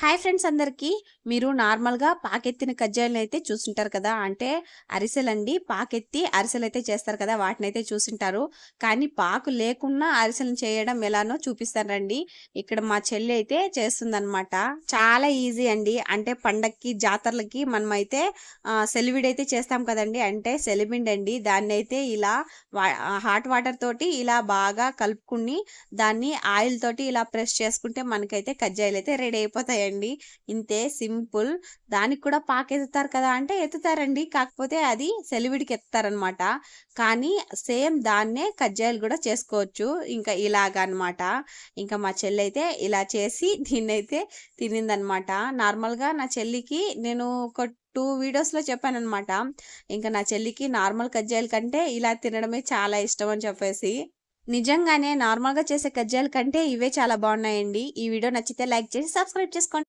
Hi friends అందరికీ. మీరు నార్మల్గా పాకెత్తిన కజ్జాయిలను అయితే చూసుంటారు కదా. అంటే అరిసెలండి పాకెత్తి అరిసెలు అయితే చేస్తారు కదా. వాటిని అయితే చూసింటారు. కానీ పాకు లేకుండా అరిసెలను చేయడం ఎలానో చూపిస్తారండి ఇక్కడ మా చెల్లి అయితే చేస్తుందనమాట చాలా ఈజీ అండి. అంటే పండక్కి జాతరలకి మనమైతే అయితే సెలివిడి అయితే చేస్తాం కదండి. అంటే సెలిబిండి అండి దాన్ని అయితే ఇలా హాట్ వాటర్ తోటి ఇలా బాగా కలుపుకుని దాన్ని ఆయిల్ తోటి ఇలా ప్రెస్ చేసుకుంటే మనకైతే కజ్జాయిలు అయితే రెడీ అయిపోతాయి అండి ఇంతే సింపుల్. దానికి కూడా పాక ఎత్తుతారు కదా అంటే ఎత్తుతారండి. కాకపోతే అది సెలివిడికి ఎత్తారనమాట కానీ సేమ్ దాన్నే కజ్జాయిలు కూడా చేసుకోవచ్చు. ఇంకా ఇలాగా అనమాట ఇంకా మా చెల్లి అయితే ఇలా చేసి దీన్నైతే తినిందనమాట నార్మల్గా నా చెల్లికి నేను ఒక టూ వీడియోస్లో చెప్పానమాట ఇంకా నా చెల్లికి నార్మల్ కజ్జాయిల కంటే ఇలా తినడమే చాలా ఇష్టం అని చెప్పేసి. నిజంగానే నార్మల్గా చేసే కజ్జాల కంటే ఇవే చాలా బాగున్నాయండి. ఈ వీడియో నచ్చితే లైక్ చేసి సబ్స్క్రైబ్ చేసుకోండి.